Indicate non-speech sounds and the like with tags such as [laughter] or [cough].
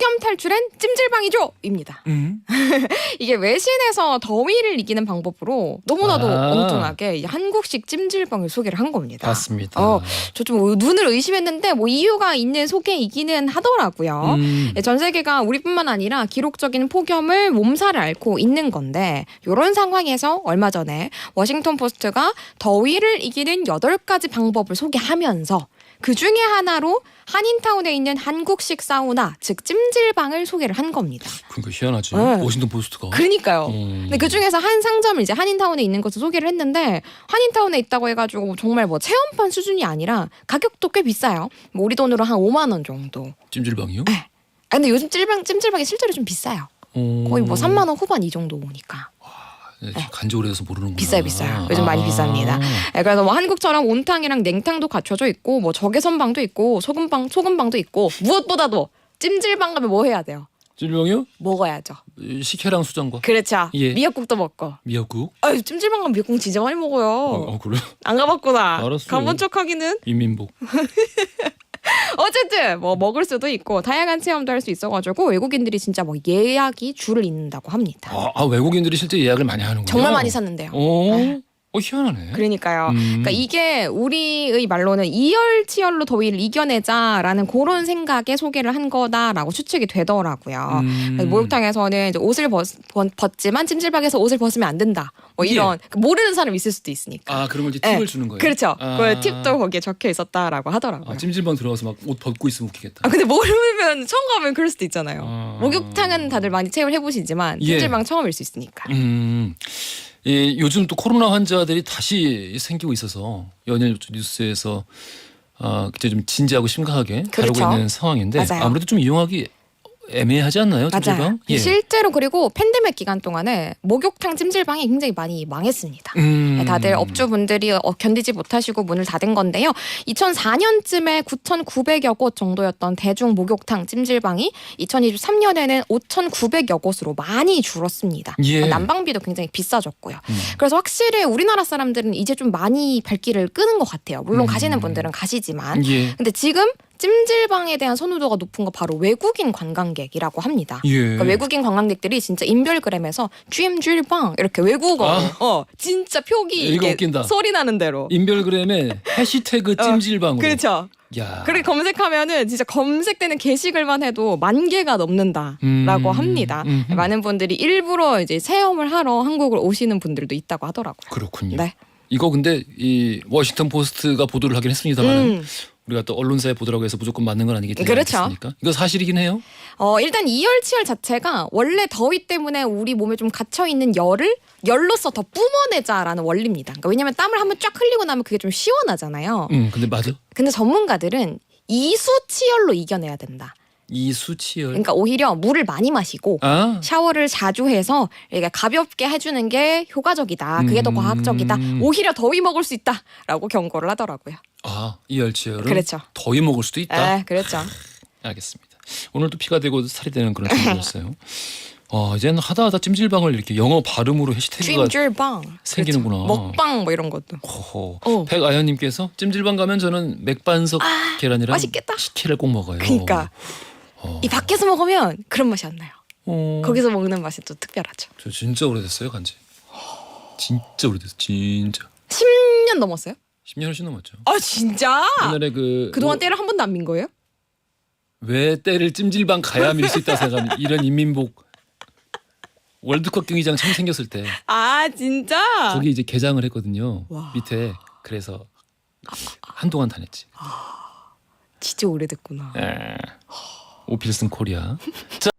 폭염 탈출엔 찜질방이죠 입니다. 음. [laughs] 이게 외신에서 더위를 이기는 방법으로 너무나도 아. 엉뚱하게 이 한국식 찜질방을 소개를 한 겁니다. 맞습니다. 어, 저 좀 눈을 의심했는데 뭐 이유가 있는 소개이기는 하더라고요. 음. 예, 전 세계가 우리뿐만 아니라 기록적인 폭염을 몸살을 앓고 있는 건데 이런 상황에서 얼마 전에 워싱턴 포스트가 더위를 이기는 여덟 가지 방법을 소개하면서 그 중에 하나로 한인타운에 있는 한국식 사우나 즉 찜질방을 소개를 한 겁니다. 그러니까 희한하지. 네. 워싱턴 포스트가. 그러니까요. 음. 근데 그 중에서 한 상점을 이제 한인타운에 있는 것을 소개를 했는데 한인타운에 있다고 해가지고 정말 뭐 체험판 수준이 아니라 가격도 꽤 비싸요. 뭐 우리 돈으로 한 5만 원 정도. 찜질방이요? 네. 아 근데 요즘 찜질방 찜질방이 실제로 좀 비싸요. 어. 거의 뭐 3만 원 후반 이 정도 오니까 네, 간지 오래돼서 모르는구나. 비싸요, 비싸요. 요즘 많이 아. 비쌉니다. 예, 그래서 뭐 한국처럼 온탕이랑 냉탕도 갖춰져 있고 뭐 적외선방도 있고 소금방 소금방도 있고 무엇보다도 찜질방 가면 뭐 해야 돼요? 찜질방이요? 먹어야죠. 이 식혜랑 수장과 그렇죠. 예. 미역국도 먹고. 미역국. 아유 찜질방 가면 미역국 진짜 많이 먹어요. 어, 어 그래? 안 가봤구나. 알았어요. 가본 척하기는. 인민복. 어쨌든 뭐 먹을 수도 있고 다양한 체험도 할 수 있어가지고 외국인들이 진짜 뭐 예약이 줄을 잇는다고 합니다. 아, 아, 외국인들이 실제 예약을 많이 하는군요. 정말 많이 샀는데요. 오. 네. 어 희한하네. 그러니까요. 음. 그러니까 이게 우리의 말로는 이열치열로 더위를 이겨내자라는 그런 생각에 소개를 한 거다라고 추측이 되더라고요. 음. 그래서 목욕탕에서는 이제 옷을 벗, 지만 찜질방에서 옷을 벗으면 안 된다. 뭐 이런 그 모르는 사람 이 있을 수도 있으니까. 아 그런 걸 이제 네. 팁을 주는 거예요. 그렇죠. 아. 그 팁도 거기에 적혀 있었다라고 하더라고요. 아, 찜질방 들어가서 막 옷 벗고 있으면 웃기겠다. 아 근데 모르면 처음 가면 그럴 수도 있잖아요. 아. 목욕탕은 다들 많이 체험을 해보시지만 예. 찜질방 처음일 수 있으니까. 음. 예, 요즘 또 코로나 환자들이 다시 생기고 있어서 연일 뉴스에서 아, 그때 좀 진지하고 심각하게 다루고 그렇죠. 있는 상황인데 맞아요. 아무래도 좀 이용하기 애매하지 않나요, 맞아요. 찜질방? 예. 실제로 그리고 팬데믹 기간 동안에 목욕탕 찜질방이 굉장히 많이 망했습니다. 음. 네, 다들 업주분들이 어, 견디지 못하시고 문을 닫은 건데요. 2004년쯤에 9,900여 곳 정도였던 대중 목욕탕 찜질방이 2023년에는 5,900여 곳으로 많이 줄었습니다. 예. 난방비도 굉장히 비싸졌고요. 음. 그래서 확실히 우리나라 사람들은 이제 좀 많이 발길을 끄는 것 같아요. 물론 음. 가시는 분들은 가시지만. 예. 근데 지금 찜질방에 대한 선호도가 높은 거 바로 외국인 관광객이라고 합니다. 예. 그러니까 외국인 관광객들이 진짜 인별그램에서 찜질방 이렇게 외국어 아. 어 진짜 표기 이거 웃긴다. 소리 나는 대로 인별그램에 해시태그 [laughs] 찜질방으로. 어, 그렇죠. 야. 그렇게 검색하면은 진짜 검색되는 게시글만 해도 만 개가 넘는다라고 음. 합니다. 음흠. 많은 분들이 일부러 이제 체험을 하러 한국을 오시는 분들도 있다고 하더라고요. 그렇군요. 네. 이거 근데 이 워싱턴 포스트가 보도를 하긴 했습니다만 음. 우리가 또 언론사에 보도라고 해서 무조건 맞는 건 아니기 때문에 그렇죠. 않겠습니까? 이거 사실이긴 해요. 어, 일단 이열치열 자체가 원래 더위 때문에 우리 몸에 좀 갇혀 있는 열을 열로서 더 뿜어내자라는 원리입니다. 그러니까 왜냐면 땀을 한번 쫙 흘리고 나면 그게 좀 시원하잖아요. 음, 근데 맞아. 근데 전문가들은 이수치열로 이겨내야 된다. 이수치열. 그러니까 오히려 물을 많이 마시고 아. 샤워를 자주 해서 이렇게 가볍게 해주는 게 효과적이다. 그게 더 음. 과학적이다. 오히려 더위 먹을 수 있다라고 경고를 하더라고요. 아, 이열치열은 그렇죠. 더위 먹을 수도 있다. 네, 그렇죠. 알겠습니다. 오늘도 피가 되고 살이 되는 그런 정보였어요. [laughs] 어, 이제는 하다 하다 찜질방을 이렇게 영어 발음으로 해시태그가 찜질방 생기는구나. 그렇죠. 먹방 뭐 이런 것도. 호호. 어. 백아연님께서 찜질방 가면 저는 맥반석 계란이랑 맛있겠다. 식혜를 꼭 먹어요. 그러니까 어. 이 밖에서 먹으면 그런 맛이 안 나요. 어. 거기서 먹는 맛이 또 특별하죠. 저 진짜 오래됐어요 간지. 진짜 오래됐어. 진짜. 10년 넘었어요? 10년 훨씬 넘었죠. 아 진짜? 옛날에 그 그동안 뭐, 때를 한 번도 안 민 거예요? 왜 때를 찜질방 가야 밀 수 있다 생각하는 [laughs] 이런 인민복 월드컵 경기장 처음 생겼을 때 아 진짜? 거기 이제 개장을 했거든요. 와. 밑에 그래서 한동안 다녔지. 진짜 오래됐구나. 에. 오필슨 코리아. [laughs] 자